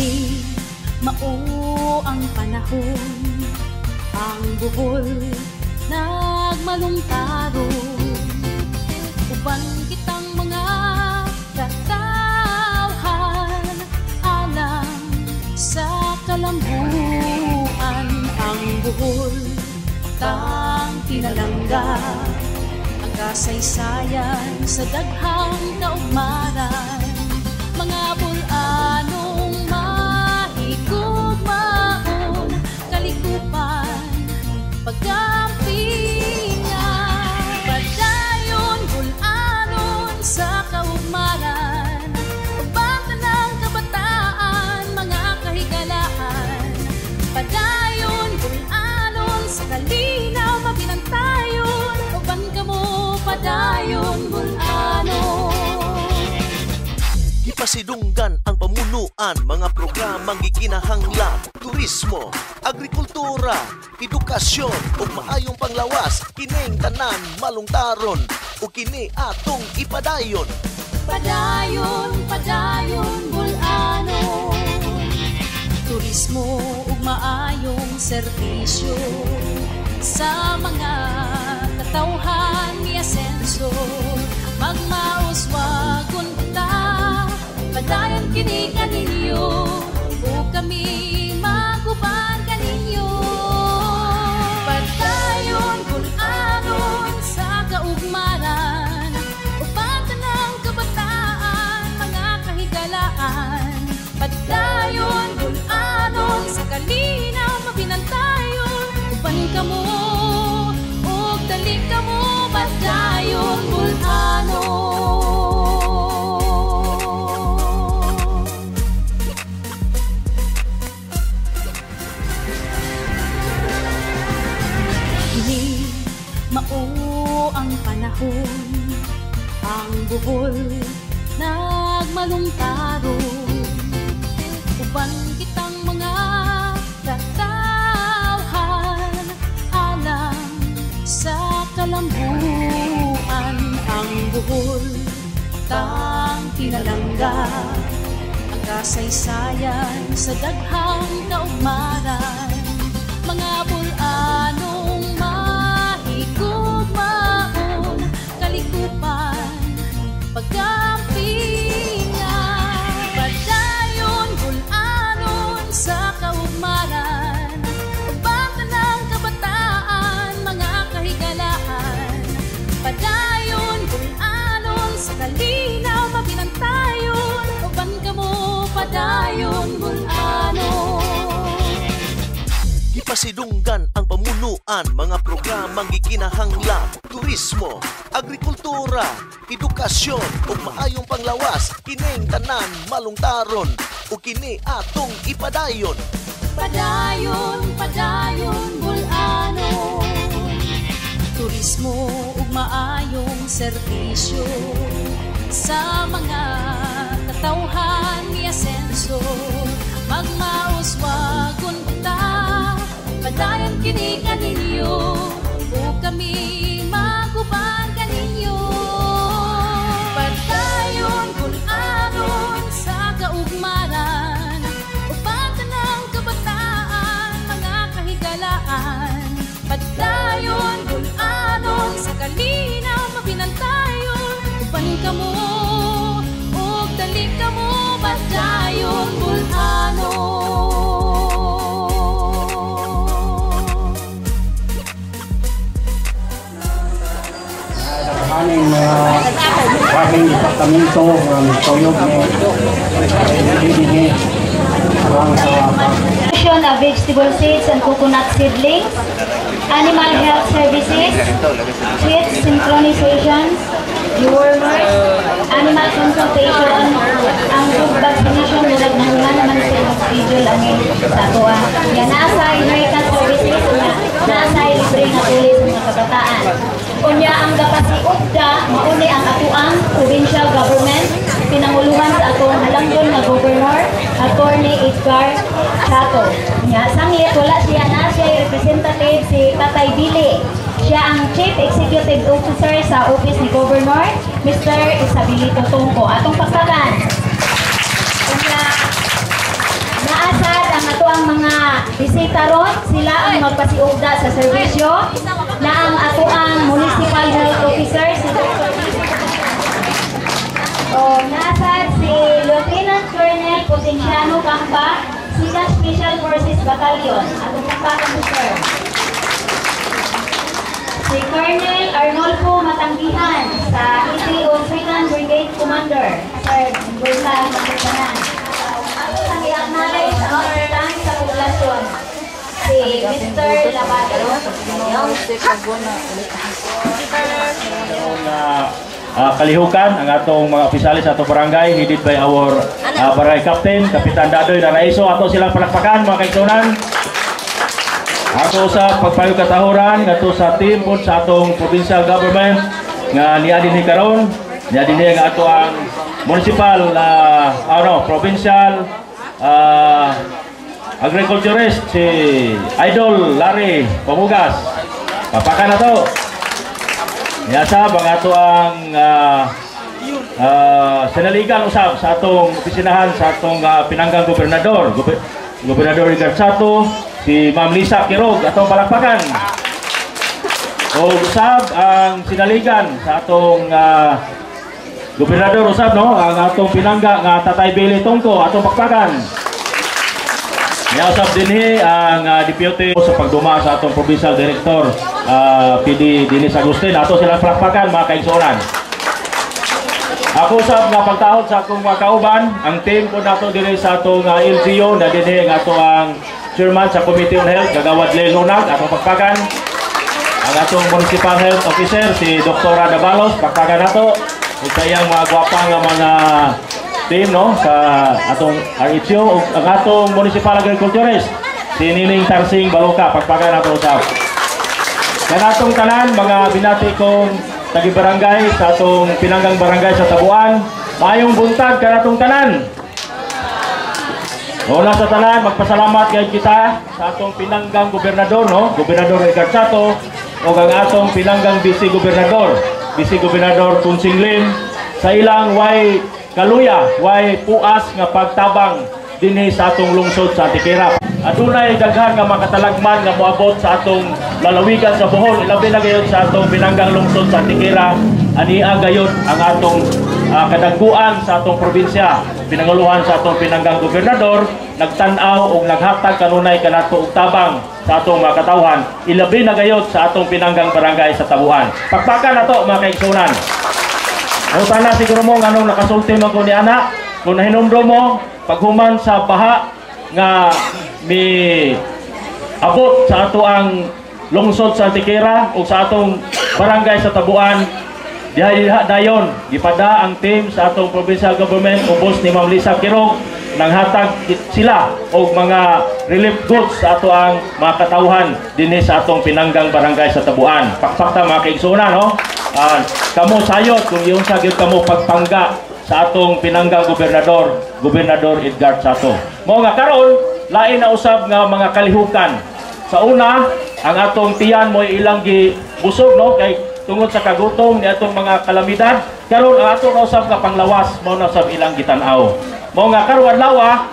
Kini mao ang panahon. Ang buhol nagmalungtaron Uban kitang mga katawhan Alam sa kalambuan. Ang buhol tang tinalangga Ang kasaysayan sa daghang kaugmaran Mga bulanong programang gikinahanglan, turismo, agrikultura, edukasyon ug maayong panglawas, kining tanan malungtaron ug kini atong ipadayon. Padayon, padayon, bulano. Turismo ug maayong serbisyo Sa mga katawhan ni Asenso. Magmauswagon kita Padayon kini kaninyo O kami panahon Ang buhol nagmalungtaron Uban kitang mga katawhan Alam sa kalambuan Ang buhol tang tinalangga Ang kasaysayan sa daghang kaugmaran Mga bulanong pagkampingan Padayon, bulanon sa kaugmaran Pagbata ng kabataan, mga kahigalaan. Padayon, bulanon sa kalinaw, Uban ka padayon, bulanon. Gipasidunggan pamunuan, mga programang gikinahanglan, turismo, agrikultura, edukasyon ug maayong panglawas, kining tanan malungtaron ug kini atong ipadayon. Padayon, padayon, bulano Turismo ug maayong serbisyo Sa mga katawhan ni Asenso Magmauswagon kita Padayon kini kaninyo. O kami maguban kaninyo Padayon, bulanon sa kaugmaran Upat ng kabataan, mga kahigalaan. Padayon, bulanon sa kalinaw, mabinantayon. Upan ka mo, o dali ka mo Padayon, Aking departamento ng tuyog ni hindi ang sa Production of vegetable seeds and coconut seedlings, animal health services, sweet synchronizations, dewormers, animal consultation, ang group vaccination murag nahunan naman sa schedule ang sa atua. Yan nga nasa tulis sa mga kabataan. Unya ang gapasiugda, mauni ang atuang provincial government, pinanguluhan sa atong halangdon nga governor, Attorney Edgar Chato. Nga, sanglit, wala siya na, siya representative si Tatay Bili. Siya ang Chief Executive Officer sa Office ni Governor, Mr. Isabilito Tungko. Atong pagtagan. Ang ato mga bisita ron, sila ang magpasiugda sa serbisyo na ang ato ang municipal health officer si Dr. O naasad si Lieutenant Colonel Potenciano Campa, sila Special Forces Battalion, atong pagpatang sir. Si Colonel Arnolfo Matanggihan sa ETO 2nd Brigade Commander. Sir, bulsa ang magkakanan. Kapitan sa populasyon. Si Mr. Labado. uh, uh, kalihukan ang atong mga opisyalis sa atong barangay headed by our uh, barangay captain Kapitan Dadoy Naraiso ato silang palakpakan mga kaigsunan ato sa pagpayo katahuran ato sa team po sa atong provincial government nga niya dinhi karon niya dinhi nga ato ang municipal uh, ano provincial uh, agriculturist si Idol Larry Pamugas papakan na to Yasa bang ato ang uh, uh, sinaligan usab sa atong opisinahan sa atong uh, pinanggang gobernador, Gobe- Gobernador Ricardo Sato, si Ma'am Lisa Kirog, atong palakpakan. O usab ang sinaligan sa atong uh, gobernador usab no, ang atong pinangga nga Tatay Billy Tongko, atong pakpakan. Niyausap din ang uh, deputy sa pagduma sa atong provincial director uh, PD Dinis Agustin. Ato sila palakpakan mga kaigsunan. Ako sab nga pagtahod sa akong mga kauban, ang team ko nato dinhi sa atong uh, LGU na dinhi ang ato chairman sa Committee on Health, Gagawad Lay Lunag, atong pagpakan. Ang atong municipal health officer si Dr. Dabalos, pagpakan nato. Ug sa iyang mga gwapa nga mga team no sa atong RHO ug ang atong municipal agriculturist si Nining Tarsing Baloka, pagpakan nato usab. Kanatong tanan, mga binati kong tagi-barangay sa atong pinanggang barangay sa Tabuan. Mayong buntag kanatong tanan. Una sa tanan, magpasalamat kay kita sa atong pinanggang gobernador, no? Gobernador Ricardo Sato, o ang atong pinanggang vice gobernador, vice gobernador Tunsing Lim, sa ilang way kaluya, way puas nga pagtabang dinhi sa atong lungsod sa Tikira. Adunay daghan nga makatalagman nga moabot sa atong lalawigan sa Bohol, ilabi na gayon sa atong pinanggang lungsod sa Tikira. Ania gayon ang atong ah, kadagkuan sa atong probinsya. Pinanguluhan sa atong pinanggang gobernador, nagtan-aw ug naghatag kanunay kanato og tabang sa atong mga katawhan. Ilabi na gayon sa atong pinanggang barangay sa Tabuan. Pakpakan nato mga kaigsunan. Ang sana siguro mo nganong nakasulti man ko ni ana, kung nahinumdum mo paghuman sa baha nga mi abot sa ato ang lungsod sa Antiquera o sa atong barangay sa Tabuan diha dayon gipada ang team sa atong provincial government ubos ni Ma'am Lisa Kirog nang hatag sila og mga relief goods sa ato ang mga katawhan dinhi sa atong pinanggang barangay sa Tabuan. Pakpakta mga kaigsunan no. Ah, kamo sayot kung yung sa gyud kamo pagpangga sa atong pinanggang gobernador, Gobernador Edgar Sato. Mo nga karon lain na usab nga mga kalihukan. Sa una, ang atong tiyan mo ilang gi busog no kay tungod sa kagutom ni atong mga kalamidad. Karon ang atong usab nga panglawas mo na usab ilang gitanaw. Mo nga karon adlaw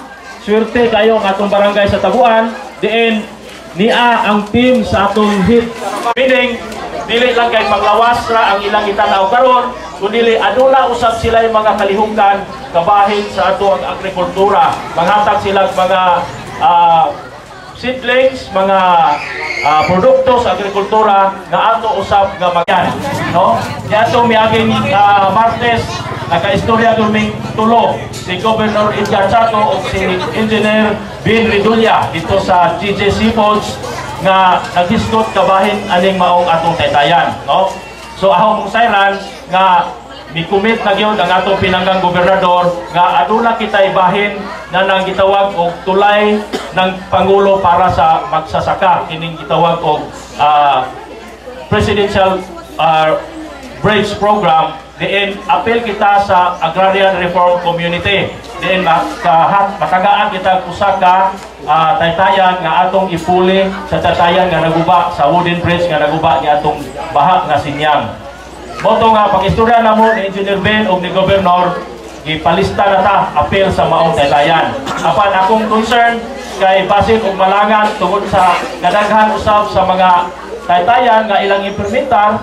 swerte kayo ang atong barangay sa Tabuan diin niya ang team sa atong hit meaning dili lang kay panglawas ra ang ilang itanaw karon kundi aduna usab sila yung mga kalihukan kabahin sa ato ang agrikultura. Manghatag sila mga ah, seedlings mga ah, produkto sa agrikultura nga ato usab nga magyan no? Di ato miaging ah, Martes nakaistorya duming tulo si Governor Edgar Chato o si Engineer Bin Ridulya dito sa GJ Seafoods nga naghisgot kabahin aning maong atong taytayan no? So ahong mong sayran nga mi-commit na gyud ang atong pinanggang gobernador nga aduna kita ibahin na nang gitawag og tulay ng pangulo para sa magsasaka. Kining gitawag og ah, presidential uh, bridge program diin appeal kita sa agrarian reform community diin makahat matagaan kita usa ka ah, taytayan nga atong ipuli sa taytayan nga naguba sa wooden bridge nga naguba ni atong baha nga sinyang Moto nga, pag-istorya na mo ni Engineer Ben o ni Governor, ipalista na ta apel sa maong taytayan. Apan akong concern kay basin og malangan tungod sa kadaghan usab sa mga taytayan nga ilang implementar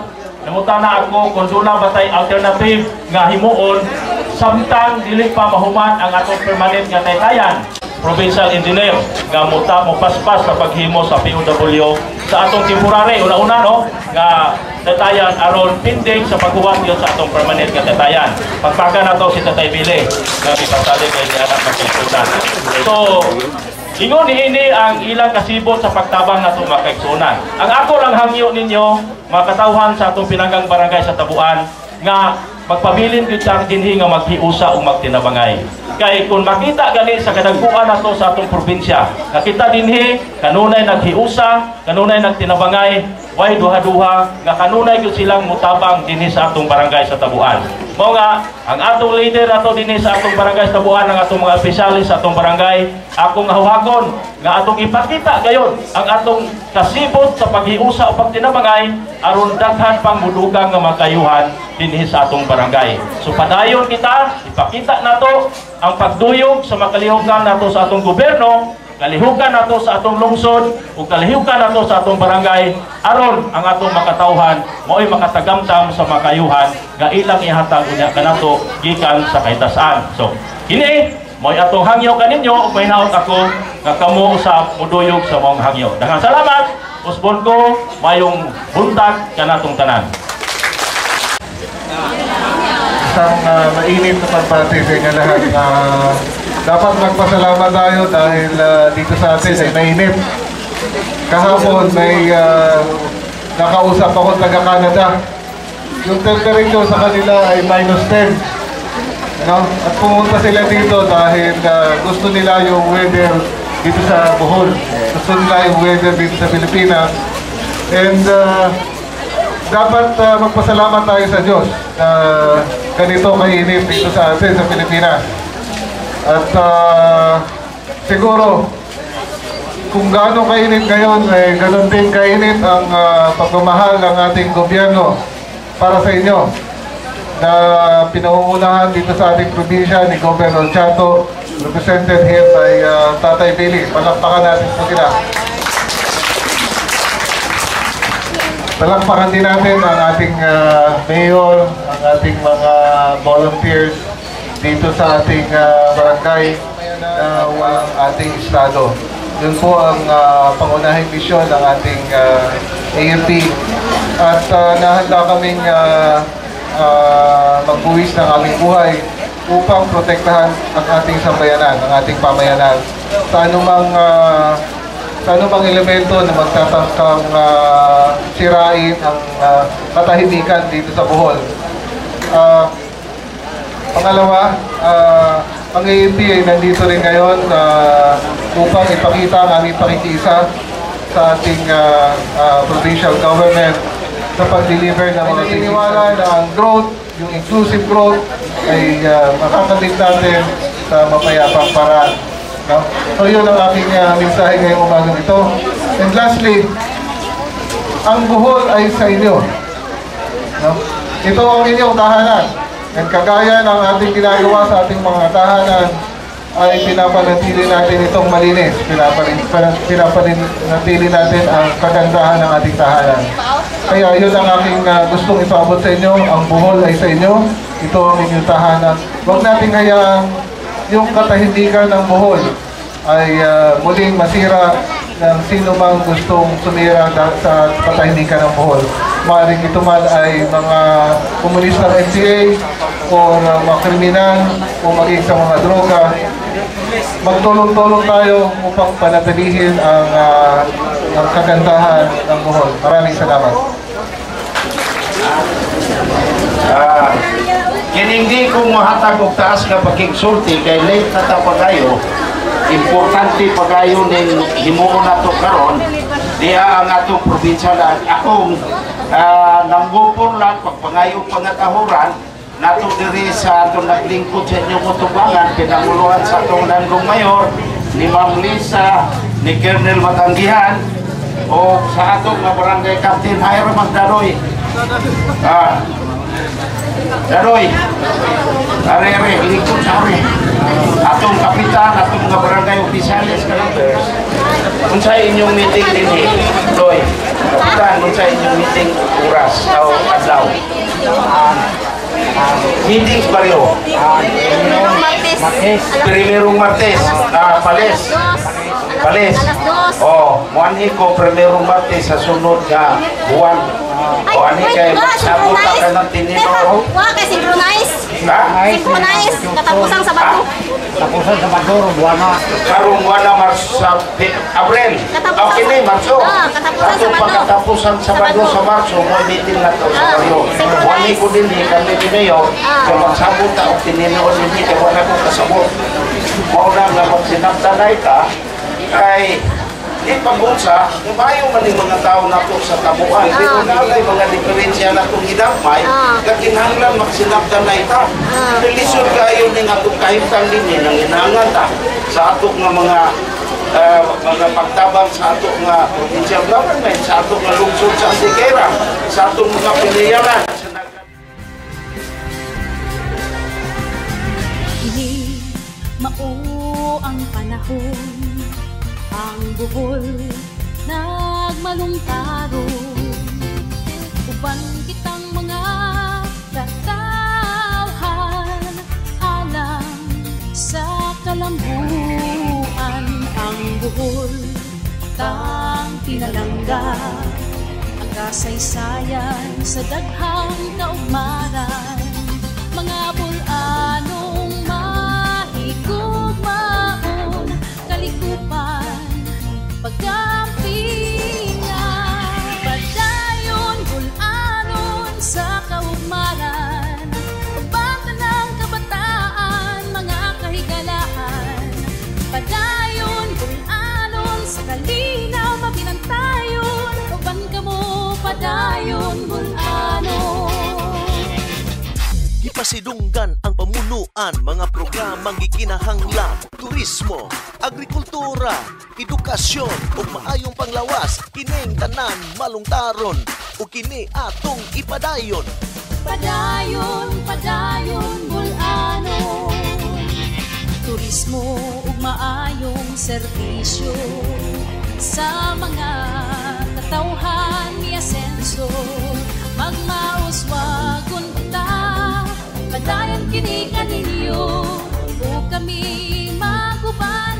Nangutan na ako kung doon na batay alternative nga himuon. Samtang dili pa mahuman ang atong permanent nga taytayan. Provincial engineer nga muta mo paspas sa paghimo sa POW sa atong temporary una-una no? Nga tatayan aron pending sa paghuwat yun sa atong permanent nga tatayan pagpaka na to si Tatay Bile nga ipasali kay ng kaigsunan so Ingon ni ini ang ilang kasibot sa pagtabang na itong makaigsunan. Ang ako lang hangyo ninyo, mga katawhan sa atong pinanggang barangay sa Tabuan, nga magpabilin gyud sa dinhi nga maghiusa o magtinabangay. Kay kung makita gani sa kadagpuan nato sa atong probinsya, nakita dinhi kanunay naghiusa, kanunay nagtinabangay, way duha-duha nga kanunay gyud silang mutabang dinhi sa atong barangay sa Tabuan. Mao nga ang atong leader nato dinhi sa atong barangay sa Tabuan, ang atong mga opisyalis sa atong barangay, akong hawagon nga atong ipakita gayon ang atong kasibot sa paghiusa o pagtinabangay aron daghan pang mudugang nga makayuhan dinhi sa atong barangay. So padayon kita, ipakita nato ang pagduyog sa makalihukan nato sa atong gobyerno, kalihukan nato sa atong lungsod ug kalihukan nato sa atong barangay aron ang atong makatawhan mao'y makatagamtam sa makayuhan nga ilang ihatag unya kanato gikan sa kahitasan. So kini mo'y atong hangyo kaninyo ug may ako nga kamo usab muduyog sa mong hangyo. Daghang salamat. Usbon ko mayong buntag kanatong tanan. isang uh, mainit na pagpati sa inyo lahat. Uh, dapat magpasalamat tayo dahil ah, dito sa atin ay mainit. Kahapon may ah, nakausap ako taga Canada. Yung temperature sa kanila ay minus 10. No? At pumunta sila dito dahil ah, gusto nila yung weather dito sa Bohol. Nila yung weather dito sa Pilipinas. And uh, dapat uh, magpasalamat tayo sa Diyos na ganito kainit dito sa atin sa Pilipinas. At uh, siguro, kung gaano kainit ngayon, eh, ganun din kainit ang uh, pagmamahal ng ating gobyerno para sa inyo na pinangungunahan dito sa ating probinsya ni Governor Chato, represented here by uh, Tatay Billy. Palakpakan natin po sila. Palakpakan din natin ang ating ah, mayor, ang ating mga volunteers dito sa ating ah, barangay na walang ating estado. Yun po ang ah, pangunahing misyon ng ating ah, AFP. At uh, nahanda kaming ah, ah, magbuwis ng aming buhay upang protektahan ang ating sambayanan, ang ating pamayanan sa anumang ah, sa anumang elemento na magtatangkang ah, sirain ang ah, katahimikan dito sa Bohol. Ah, pangalawa, ah, ang AMP ay nandito rin ngayon ah, upang ipakita ang aming pakikisa sa ating ah, ah, provincial government sa pag-deliver ng mga sininiwala na ang growth, yung inclusive growth ay uh, makakamit natin sa mapayapang paraan. No? So yun ang aking uh, mensahe ngayong umagang ito. And lastly, ang buhol ay sa inyo. No? Ito ang inyong tahanan. And kagaya ng ating ginagawa sa ating mga tahanan, ay pinapanatili natin itong malinis. Pinapanatili natin ang kagandahan ng ating tahanan. Kaya yun ang aking uh, gustong ipaabot sa inyo. Ang buhol ay sa inyo. Ito ang inyong tahanan. Huwag natin hayaan yung katahimikan ng buhol ay uh, muling masira ng sino mang gustong sumira sa katahimikan ng buhol. Maaaring ito man ay mga komunista ng MCA o uh, mga kriminal o maging sa mga droga. Magtulong-tulong tayo upang panatilihin ang, uh, ang kagandahan ng buhol. Maraming salamat. Ah, Kinindi ko mahatag og taas nga pagkigsulti kay late na ta pagayo. Importante pagayo ning himuon nato karon diha ang atong probinsya lang. Akong uh, nanggupon lang pagpangayo pangatahuran nato diri sa atong naglingkod sa inyong utubangan pinanguluhan sa atong landong mayor ni Ma'am Lisa ni Colonel Matanggihan o sa atong nga barangay captain Hiram Magdaroy. Ah, Daroy, are-are, lingkod mga barangay opisyalis ka numbers, kung sa inyong meeting din eh, Loy, kapitan, kung sa inyong meeting oras o adlaw. Meetings bariyo. Primerong Martes, ah, Pales. Pales. Oh, muanhi ko primerong Martes sa sunod nga buwan. O ani kay sabot ka ng tinino. Wa kay synchronize. Ha? Synchronize katapusan sa bato. Tapusan sa Maduro, buwana. Karong wala Marso sa Pi- Abril. Katapusan Okay ni sa- Marso. Ah, katapusan sa Atong Marso. pagkatapusan sa Marso sa Marso, mo meeting na to sa Ah, Marso. synchronized. Wani ko din ni kami dinayo. Ah. Kaya magsabot ta og tinino din kay wala ko kasabot. Mao na nga pag sinabtanay ka kay di pag-unsa, mabayo man yung mga tao na to sa tabuan. Di ko na alay mga diferensya na itong gidamay, Ah. kakinahanglan magsinabtan na ita. Relisyon kayo ni nga itong kahimtang din ng inangan ta sa atok nga mga ah, mga pagtabang sa atok nga provincial government, sa atok nga lungsod sa Antiquera, sa atok mga piliyaran. Kini mao ang panahon ang buhol nagmalungtaro uban kitang mga katawhan. Alang sa kalambuan ang buhol tang pinalangga ang kasaysayan sa daghang kaugmaran Ipasidunggan ang pamunuan mga programang gikinahanglan, turismo, agrikultura, edukasyon ug maayong panglawas kining tanan malungtaron ug kini atong ipadayon. Padayon, padayon, bulano Turismo ug maayong serbisyo Sa mga katawhan ni Asenso ta Padayon kini kaninyo O kami maguban